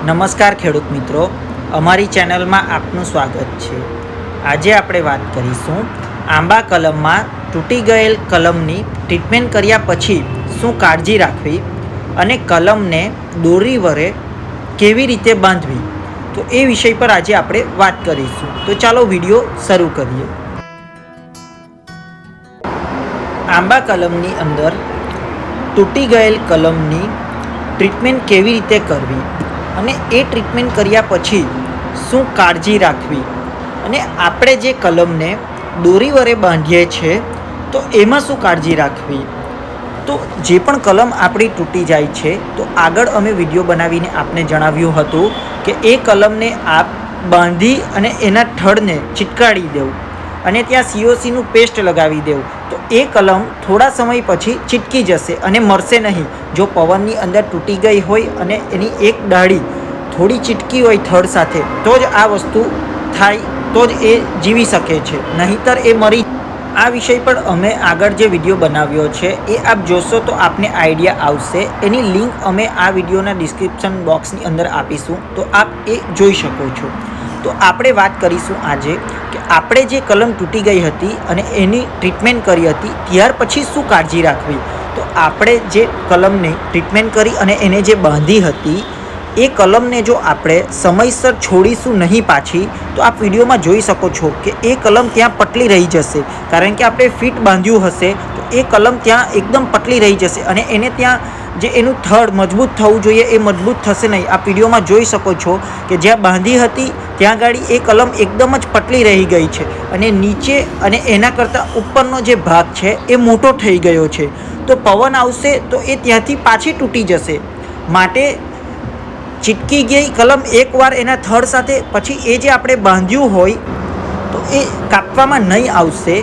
નમસ્કાર ખેડૂત મિત્રો, અમારી ચેનલમાં આપનું સ્વાગત છે. આજે આપણે વાત કરીશું આંબા કલમમાં તૂટી ગયેલ કલમની ટ્રીટમેન્ટ કર્યા પછી શું કાળજી રાખવી અને કલમને દોરી વરે કેવી રીતે બાંધવી? તો એ વિષય પર આજે આપણે વાત કરીશું. તો ચાલો વીડિયો શરૂ કરીએ. આંબા કલમની અંદર તૂટી ગયેલ કલમની ટ્રીટમેન્ટ કેવી રીતે કરવી? અને એ ટ્રીટમેન્ટ કર્યા પછી શું કાળજી રાખવી? અને આપણે જે કલમને દોરી વડે બાંધીએ છીએ, તો એમાં શું કાળજી રાખવી? તો જે પણ કલમ આપણી તૂટી જાય છે, તો આગળ અમે વીડિયો બનાવીને આપને જણાવ્યું હતું કે એ કલમને આપ બાંધી અને એના થડને ચિટકાડી દેવું. અને ત્યાં સીઓસીનું પેસ્ટ લગાવી દેવું. તો એ કલમ થોડા સમય પછી ચીટકી જશે અને મરશે નહીં. જો પવનની અંદર તૂટી ગઈ હોય અને એની એક ડાળી થોડી ચીટકી હોય થડ સાથે, તો જ આ વસ્તુ થાય, તો જ એ જીવી શકે છે. નહીંતર એ મરી આ વિષય પર અમે આગળ જે વીડિયો બનાવ્યો છે, એ આપ જોશો તો આપને આઈડિયા આવશે. એની લિંક અમે આ વિડીયોના ડિસ્ક્રિપ્શન બોક્સની અંદર આપીશું, તો આપ એ જોઈ શકો છો. તો આપણે વાત કરીશું આજે કે આપણે જે કલમ તૂટી ગઈ હતી અને એની ટ્રીટમેન્ટ કરી હતી, ત્યાર પછી શું કાળજી રાખવી? તો આપણે જે કલમને ટ્રીટમેન્ટ કરી અને એને જે બાંધી હતી, એ કલમને જો આપણે સમયસર છોડીશું નહીં પાછી, તો આપ વિડીયોમાં જોઈ શકો છો કે એ કલમ ત્યાં પટલી રહી જશે. કારણ કે આપણે ફિટ બાંધ્યું હશે, તો એ કલમ ત્યાં એકદમ પટલી રહી જશે અને એને ત્યાં જે એનું થડ મજબૂત થવું જોઈએ એ મજબૂત થશે નહીં. આ વિડીયોમાં જોઈ શકો છો કે જ્યાં બાંધી હતી ત્યાં ગાડી એ કલમ એકદમ જ પટલી રહી ગઈ છે અને નીચે અને એના કરતાં ઉપરનો જે ભાગ છે એ મોટો થઈ ગયો છે. તો પવન આવશે તો એ ત્યાંથી પાછી તૂટી જશે. માટે ચીટકી ગઈ કલમ એકવાર એના થડ સાથે, પછી એ જે આપણે બાંધ્યું હોય તો એ કાપવામાં નહીં આવશે.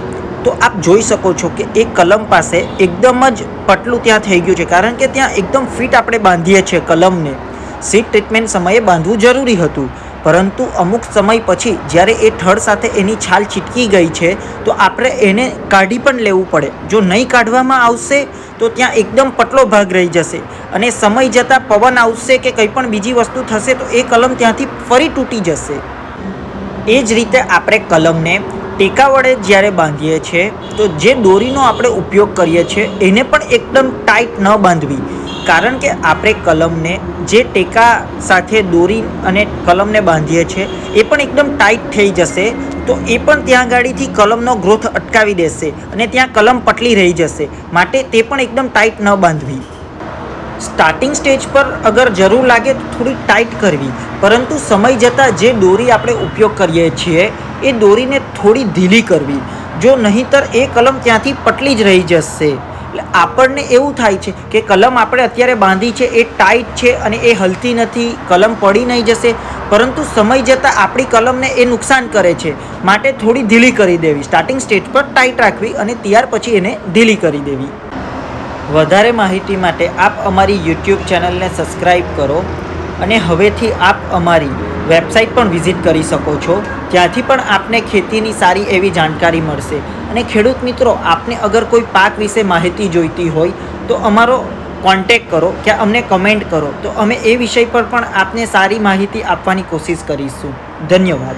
તો આપ જોઈ શકો છો કે એ કલમ પાસે એકદમ જ પટલું ત્યાં થઈ ગયું છે. કારણ કે ત્યાં એકદમ ફિટ આપણે બાંધીએ છીએ કલમને. સીટ ટ્રીટમેન્ટ સમયે બાંધવું જરૂરી હતું. પરંતુ અમુક સમય પછી જ્યારે એ થડ સાથે એની છાલ છીટકી ગઈ છે, તો આપણે એને કાઢી પણ લેવું પડે. જો નહીં કાઢવામાં આવશે, તો ત્યાં એકદમ પટલો ભાગ રહી જશે અને સમય જતાં પવન આવશે કે કંઈ પણ બીજી વસ્તુ થશે, તો એ કલમ ત્યાંથી ફરી તૂટી જશે. એ જ રીતે આપણે કલમને ટેકા વડે જ્યારે બાંધીએ છીએ, તો જે દોરીનો આપણે ઉપયોગ કરીએ છીએ, એને પણ એકદમ ટાઈટ ન બાંધવી. કારણ કે આપણે કલમને જે ટેકા સાથે દોરી અને કલમને બાંધીએ છીએ એ પણ એકદમ ટાઈટ થઈ જશે, તો એ પણ ત્યાં ગાડીથી કલમનો ગ્રોથ અટકાવી દેશે અને ત્યાં કલમ પટલી રહી જશે. માટે તે પણ એકદમ ટાઈટ ન બાંધવી. સ્ટાર્ટિંગ સ્ટેજ પર અગર જરૂર લાગે તો થોડી ટાઈટ કરવી. પરંતુ સમય જતાં જે દોરી આપણે ઉપયોગ કરીએ છીએ, એ દોરીને થોડી ઢીલી કરવી. જો નહીંતર એ કલમ ત્યાંથી પટલી જ રહી જશે. એટલે આપણને એવું થાય છે કે કલમ આપણે અત્યારે બાંધી છે, એ ટાઈટ છે અને એ હલતી નથી, કલમ પડી નહીં જશે, પરંતુ સમય જતાં આપણી કલમને એ નુકસાન કરે છે. માટે થોડી ઢીલી કરી દેવી. સ્ટાર્ટિંગ સ્ટેજ પર ટાઈટ રાખવી અને ત્યાર પછી એને ઢીલી કરી દેવી. વધારે માહિતી માટે આપ અમારી યુટ્યુબ ચેનલને સબસ્ક્રાઈબ કરો અને હવેથી આપ અમારી વેબસાઇટ પણ વિઝિટ કરી શકો છો. ત્યાંથી પણ આપને ખેતીની સારી એવી જાણકારી મળશે. અને ખેડૂત મિત્રો, આપને અગર કોઈ પાક વિશે માહિતી જોઈતી હોય, તો અમારો કોન્ટેક કરો કે અમને કમેન્ટ કરો. તો અમે એ વિષય પર પણ આપને સારી માહિતી આપવાની કોશિશ કરીશું. ધન્યવાદ.